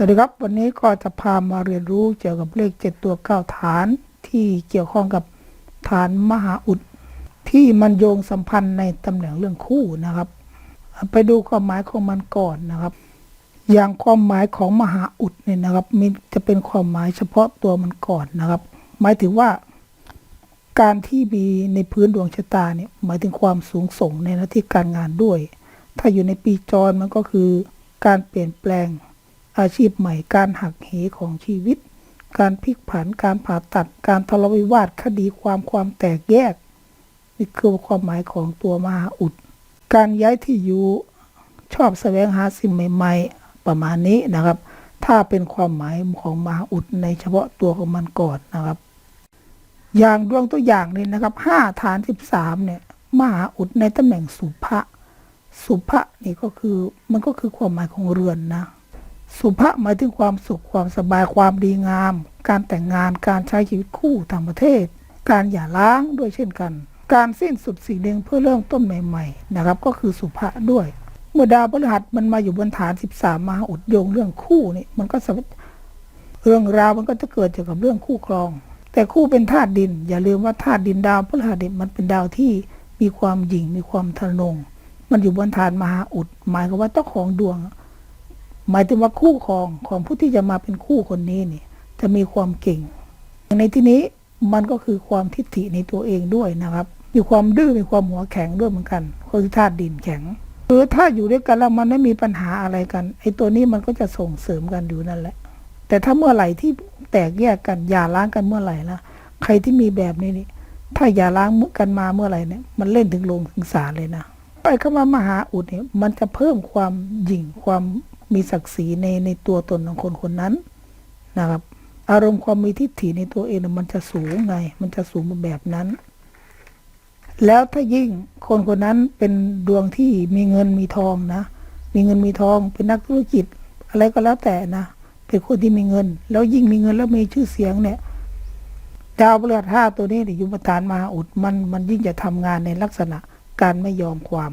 วัสดีครับ วันนี้ก็จะพามาเรียนรู้เกี่ยวกับเลขเจ็ดตัวเก้าฐานที่เกี่ยวข้องกับฐานมหาอุด ที่มันโยงสัมพันธ์ในตำแหน่งเรื่องคู่นะครับ ไปดูความหมายของมันก่อนนะครับ อย่างความหมายของมหาอุดเนี่ยนะครับมีจะเป็นความหมายเฉพาะตัวมันก่อนนะครับ หมายถึงว่า การที่มีในพื้นดวงชะตาเนี่ยหมายถึงความสูงส่งในหน้าที่การงานด้วย ถ้าอยู่ในปีจรมันก็คือการเปลี่ยนแปลง อาชีพใหม่ การหักเหของชีวิต การพลิกผัน การผ่าตัด การทะเลาะวิวาท คดีความความแตกแยก นี่คือความหมายของตัวมหาอุด การย้ายที่อยู่ชอบแสวงหาสิ่งใหม่ ๆ ประมาณนี้นะครับ ถ้าเป็นความหมายของมหาอุดในเฉพาะตัวของมันก่อนนะครับ อย่างดวงตัวอย่างนี้นะครับห้าฐานสิบสามเนี่ยมหาอุดในตำแหน่งสุภะสุภะนี่ก็คือมันก็คือความหมายของเรือนนะ สุภะหมายถึงความสุขความสบายความดีงาม การแต่งงานการใช้ชีวิตคู่ต่างประเทศ การหย่าร้างด้วยเช่นกัน การสิ้นสุดสิ่งหนึ่งเพื่อเริ่มต้นใหม่ๆนะครับก็คือสุภะด้วย เมื่อดาวพฤหัสมันมาอยู่บนฐาน 13 มาอุดโยงเรื่องคู่นี่มันก็สเรื่องราวมันก็จะเกิดเกี่ยวกับเรื่องคู่ครอง แต่คู่เป็นธาตุดิน อย่าลืมว่าธาตุดินดาวพฤหัสมันเป็นดาวที่มีความหยิ่งมีความทะนง มันอยู่บนฐานมหาอุดหมายความว่าเจ้าของดวง หมายถึงว่าคู่ครองของผู้ที่จะมาเป็นคู่คนนี้นี่จะมีความเก่ง ในที่นี้มันก็คือความทิฏฐิในตัวเองด้วยนะครับ มีความดื้อมีความหัวแข็งด้วยเหมือนกันคือธาตุดินแข็งคือถ้าอยู่ด้วยกันแล้วมันไม่มีปัญหาอะไรกันไอ้ตัวนี้มันก็จะส่งเสริมกันอยู่นั่นแหละ แต่ถ้าเมื่อไหร่ที่แตกแยกกันอย่าล้างกันเมื่อไหร่ละใครที่มีแบบนี้นี่ถ้าอย่าล้างกันมาเมื่อไหร่เนี่ยมันเล่นถึงลงถึงศาลเลยนะไปเข้ามามหาอุดเนี่ยมันจะเพิ่มความหยิ่งความ มีศักดิ์ศรีในในตัวตนของคนคนนั้นนะครับ อารมณ์ความมีทิฏฐิในตัวเองมันจะสูงไง มันจะสูงแบบนั้น แล้วถ้ายิ่งคนคนนั้นเป็นดวงที่มีเงินมีทองนะ มีเงินมีทอง เป็นนักธุรกิจ อะไรก็แล้วแต่นะ เป็นคนที่มีเงิน แล้วยิ่งมีเงินแล้วมีชื่อเสียงเนี่ยดาวพฤหัสห้าตัวนี้นี่ยยุปทานมาอุดมันมันยิ่งจะทำงานในลักษณะการไม่ยอมความ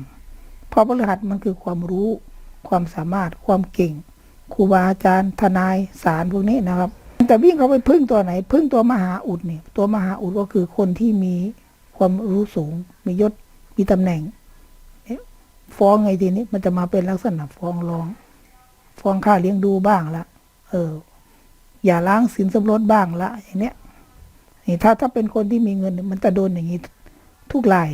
เพราะพฤหัสมันคือความรู้ ความสามารถความเก่งครูบาอาจารย์ทนายศาลพวกนี้นะครับ แต่วิ่งเขาไปพึ่งตัวไหน พึ่งตัวมหาอุดเนี่ยตัวมหาอุดก็คือคนที่มีความรู้สูง มียศมีตำแหน่งฟ้องไงทีนี้มันจะมาเป็นลักษณะฟ้องร้อง ฟ้องค่าเลี้ยงดูบ้างละเออ อย่าล้างสินสมรสบ้างละอย่างเนี้ยนี่ถ้าถ้าเป็นคนที่มีเงิน มันจะโดนอย่างนี้ทุกราย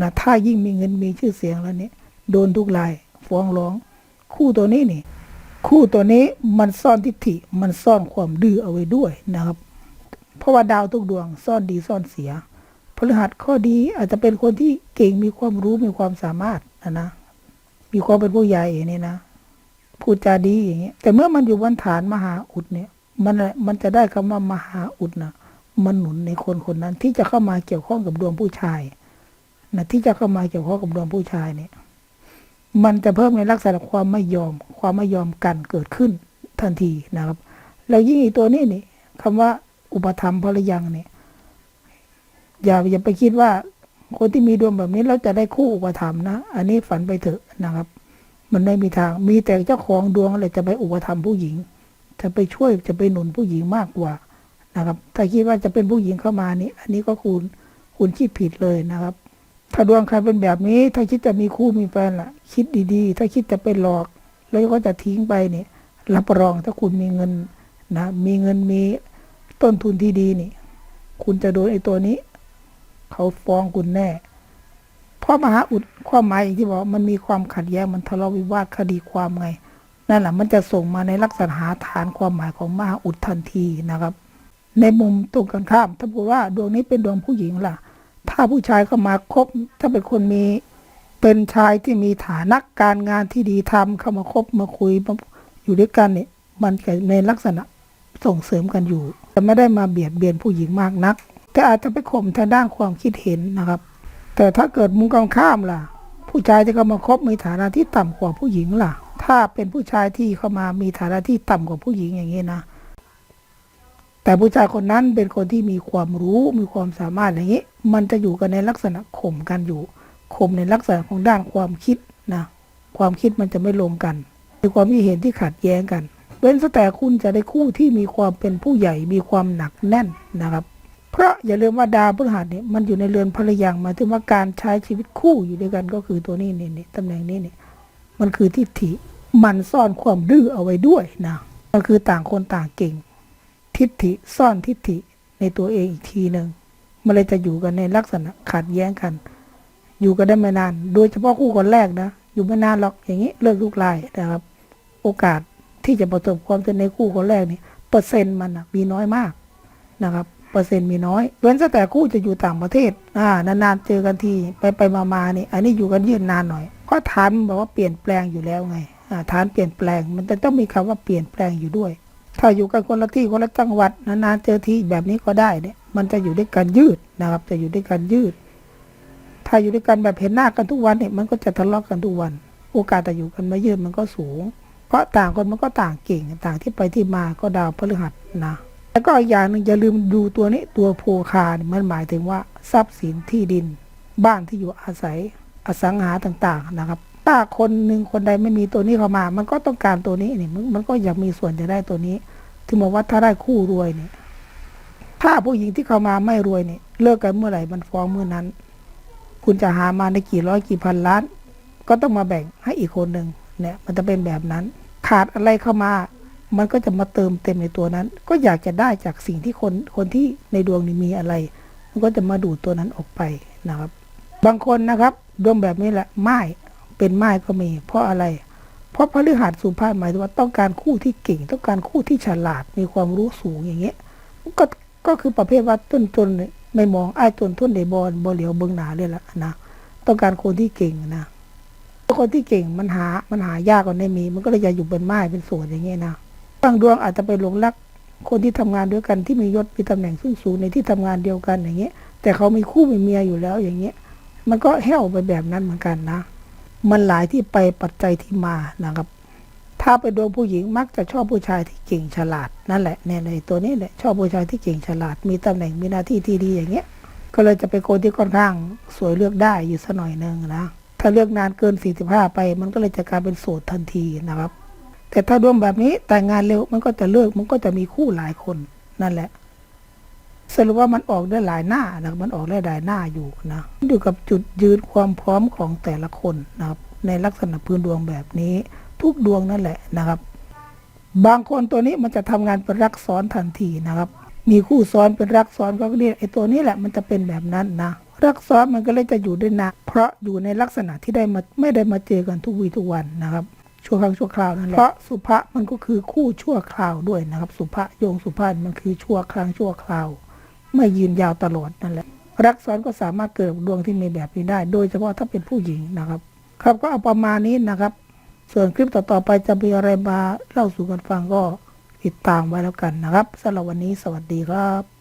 นะถ้ายิ่งมีเงินมีชื่อเสียงแล้วเนี่ยโดนทุกราย ฟ้องร้อง คู่ตัวนี้นี่ คู่ตัวนี้มันซ่อนทิฏฐิ มันซ่อนความดื้อเอาไว้ด้วยนะครับ เพราะว่าดาวทุกดวงซ่อนดีซ่อนเสียพฤหัสข้อดีอาจจะเป็นคนที่เก่งมีความรู้มีความสามารถนะนะ มีความเป็นผู้ใหญ่อย่างนี้นะพูดจาดีอย่างเงี้ยแต่เมื่อมันอยู่บนฐานมหาอุดเนี่ย มันมันจะได้คำว่ามหาอุดนะมันหนุนในคนคนนั้นที่จะเข้ามาเกี่ยวข้องกับดวงผู้ชายนะที่จะเข้ามาเกี่ยวข้องกับดวงผู้ชายเนี่ย มันจะเพิ่มในลักษณะความไม่ยอม ความไม่ยอมกันเกิดขึ้นทันทีนะครับ แล้วยิ่งอีกตัวนี้นี่คำว่าอุปธรรมภรรยังเนี่ย อย่าอย่าไปคิดว่า คนที่มีดวงแบบนี้แล้วจะได้คู่อุปธรรมนะ อันนี้ฝันไปเถอะนะครับ มันไม่มีทาง มีแต่เจ้าของดวงอะไรจะไปอุปธรรมผู้หญิง จะไปช่วยจะไปหนุนผู้หญิงมากกว่านะครับ ถ้าคิดว่าจะเป็นผู้หญิงเข้ามานี่ อันนี้ก็คุณคุณคิดผิดเลยนะครับ ถ้าดวงใครเป็นแบบนี้ ถ้าคิดจะมีคู่มีแฟนล่ะ คิดดีๆ ถ้าคิดจะเป็นหลอก แล้วก็จะทิ้งไปเนี่ยรับรองถ้าคุณมีเงินนะมีเงินมีต้นทุนที่ดีนี่ คุณจะโดนไอ้ตัวนี้ เขาฟ้องคุณแน่เพราะมหาอุดความหมายอย่างที่บอกมันมีความขัดแย้งมันทะเลาะวิวาทคดีความไงนั่นแหละมันจะส่งมาในลักษณะฐานความหมายของมหาอุดทันทีนะครับ ในมุมตรงกันข้าม ถ้าบอกว่าดวงนี้เป็นดวงผู้หญิงล่ะ ถ้าผู้ชายเข้ามาคบ ถ้าเป็นคนมีเป็นชายที่มีฐานะการงานที่ดีทำเข้ามาคบมาคุยมาอยู่ด้วยกันเนี่ยมันจะในลักษณะส่งเสริมกันอยู่แต่ไม่ได้มาเบียดเบียนผู้หญิงมากนัก แต่อาจจะไปข่มทางด้านความคิดเห็นนะครับ แต่ถ้าเกิดมุมกองข้ามล่ะ ผู้ชายที่เข้ามาคบมีฐานะที่ต่ำกว่าผู้หญิงล่ะ ถ้าเป็นผู้ชายที่เข้ามามีฐานะที่ต่ำกว่าผู้หญิงอย่างนี้นะ แต่ผู้ชายคนนั้นเป็นคนที่มีความรู้มีความสามารถอย่างนี้ มันจะอยู่กันในลักษณะข่มกันอยู่ข่มในลักษณะของด้านความคิดนะความคิดมันจะไม่ลงกันมีความคิดเห็นที่ขัดแย้งกันเว้นแต่คุณจะได้คู่ที่มีความเป็นผู้ใหญ่มีความหนักแน่นนะครับ เพราะอย่าลืมว่าดาวพฤหัสเนี่ยมันอยู่ในเรือนภรรยาหมาถึงว่าการใช้ชีวิตคู่อยู่ด้วยกันก็คือตัวนี้นี่นี่ตำแหน่งนี้เนี่ยมันคือทิฏฐิมันซ่อนความดื้อเอาไว้ด้วยนะมันคือต่างคนต่างเก่ง ทิฏฐิซ่อนทิฏฐิในตัวเองอีกทีหนึ่งมันเลยจะอยู่กันในลักษณะขัดแย้งกัน อยู่กันได้ไม่นาน โดยเฉพาะคู่คนแรกนะ อยู่ไม่นานหรอกอย่างนี้เลิกลูกลายนะครับ โอกาสที่จะประสบความสำเร็จในคู่คนแรกนี่เปอร์เซ็นต์มันนะมีน้อยมากนะครับเปอร์เซ็นต์มีน้อยเว้นแต่คู่จะอยู่ต่างประเทศอ่านานๆเจอกันทีไปไปมามานี่อันนี้อยู่กันยืนนานหน่อยเพราะฐานบอกว่าเปลี่ยนแปลงอยู่แล้วไงอ่าฐานเปลี่ยนแปลงมันจะต้องมีคำว่าเปลี่ยนแปลงอยู่ด้วย ถ้าอยู่กันคนละที่คนละจังหวัดนานๆเจอทีแบบนี้ก็ได้เนี่ย มันจะอยู่ด้วยกันยืดนะครับ จะอยู่ด้วยกันยืด ถ้าอยู่ด้วยกันแบบเห็นหน้ากันทุกวันเนี่ยมันก็จะทะเลาะกันทุกวัน โอกาสแต่อยู่กันมายืดมันก็สูง เพราะต่างคนมันก็ต่างเก่ง ต่างที่ไปที่มาก็ดาวพฤหัสนะแล้วก็อีกอย่างหนึ่งอย่าลืมดูตัวนี้ตัวโพคาเนี่ยมันหมายถึงว่า ทรัพย์สินที่ดิน บ้านที่อยู่อาศัยอสังหาต่างๆนะครับ ถ้าคนหนึ่งคนใดไม่มีตัวนี้เข้ามา มันก็ต้องการตัวนี้นี่มันมันก็อยากมีส่วนจะได้ตัวนี้ ถึงบอกว่าถ้าได้คู่รวยเนี่ย ถ้าผู้หญิงที่เข้ามาไม่รวยเนี่ยเลิกกันเมื่อไหร่มันฟ้องเมื่อนั้น คุณจะหามาในกี่ร้อยกี่พันล้าน ก็ต้องมาแบ่งให้อีกคนหนึ่งเนี่ย มันจะเป็นแบบนั้น ขาดอะไรเข้ามา มันก็จะมาเติมเต็มในตัวนั้น ก็อยากจะได้จากสิ่งที่คนคนที่ในดวงนี้มีอะไร มันก็จะมาดูดตัวนั้นออกไปนะครับ บางคนนะครับดวงแบบนี้แหละไม้ เป็นไม้ก็มี เพราะอะไร เพราะพฤหัสสุภาพหมายถึงว่าต้องการคู่ที่เก่ง ต้องการคู่ที่ฉลาดมีความรู้สูงอย่างเงี้ยก็ก็คือประเภทว่าต้นจนเนี่ยไม่มองไอ้ายต้นทุนในบอลบอเหลียวเบิงหนาเลยล่ะนะต้องการคนที่เก่งนะคนที่เก่งมันหามันหายากกว่าในมี มันก็เลยจะอยู่เป็นไม้เป็นส่วนอย่างเงี้ยนะบางดวงอาจจะไปหลงรักคนที่ทำงานด้วยกันที่มียศมีตำแหน่งสูงสูงในที่ทำงานเดียวกันอย่างเงี้ย แต่เขามีคู่มีเมียอยู่แล้วอย่างเงี้ย มันก็แห้วไปแบบนั้นเหมือนกันนะ มันหลายที่ไปปัจจัยที่มานะครับ ถ้าไปดวงผู้หญิงมักจะชอบผู้ชายที่เก่งฉลาดนั่นแหละเนี่ยในตัวนี้แหละชอบผู้ชายที่เก่งฉลาด มีตำแหน่งมีหน้าที่ที่ดีอย่างเงี้ย ก็เลยจะเป็นคนที่ค่อนข้างสวยเลือกได้อยู่สักหน่อยหนึ่งนะถ้าเลือกนานเกิน 45 ไป มันก็เลยจะกลายเป็นโสดทันทีนะครับ แต่ถ้าดวงแบบนี้แต่งงานเร็วมันก็จะเลิกมันก็จะมีคู่หลายคนนั่นแหละ สรุปว่ามันออกได้หลายหน้านะมันออกได้หลายหน้าอยู่นะอยู่กับจุดยืนความพร้อมของแต่ละคนนะครับ ในลักษณะพื้นดวงแบบนี้ ทุกดวงนั่นแหละนะครับ บางคนตัวนี้มันจะทำงานเป็นรักซ้อนทันทีนะครับ มีคู่ซ้อนเป็นรักซ้อนก็เรียกไอ้ตัวนี้แหละมันจะเป็นแบบนั้นนะรักซ้อนมันก็เลยจะอยู่ได้นานเพราะอยู่ในลักษณะที่ได้มาไม่ได้มาเจอกันทุกวีทุกวันนะครับชั่วครั้งชั่วคราวนั่นแหละเพราะสุภะมันก็คือคู่ชั่วคราวด้วยนะครับ สุภะโยงสุภาพมันคือชั่วครั้งชั่วคราว ไม่ยืนยาวตลอดนั่นแหละ รักซ้อนก็สามารถเกิดดวงที่มีแบบนี้ได้ โดยเฉพาะถ้าเป็นผู้หญิงนะครับ ครับก็เอาประมาณนี้นะครับ ส่วนคลิปต่อๆไปจะมีอะไรมาเล่าสู่กันฟังก็ติดตามไว้แล้วกันนะครับสำหรับวันนี้สวัสดีครับ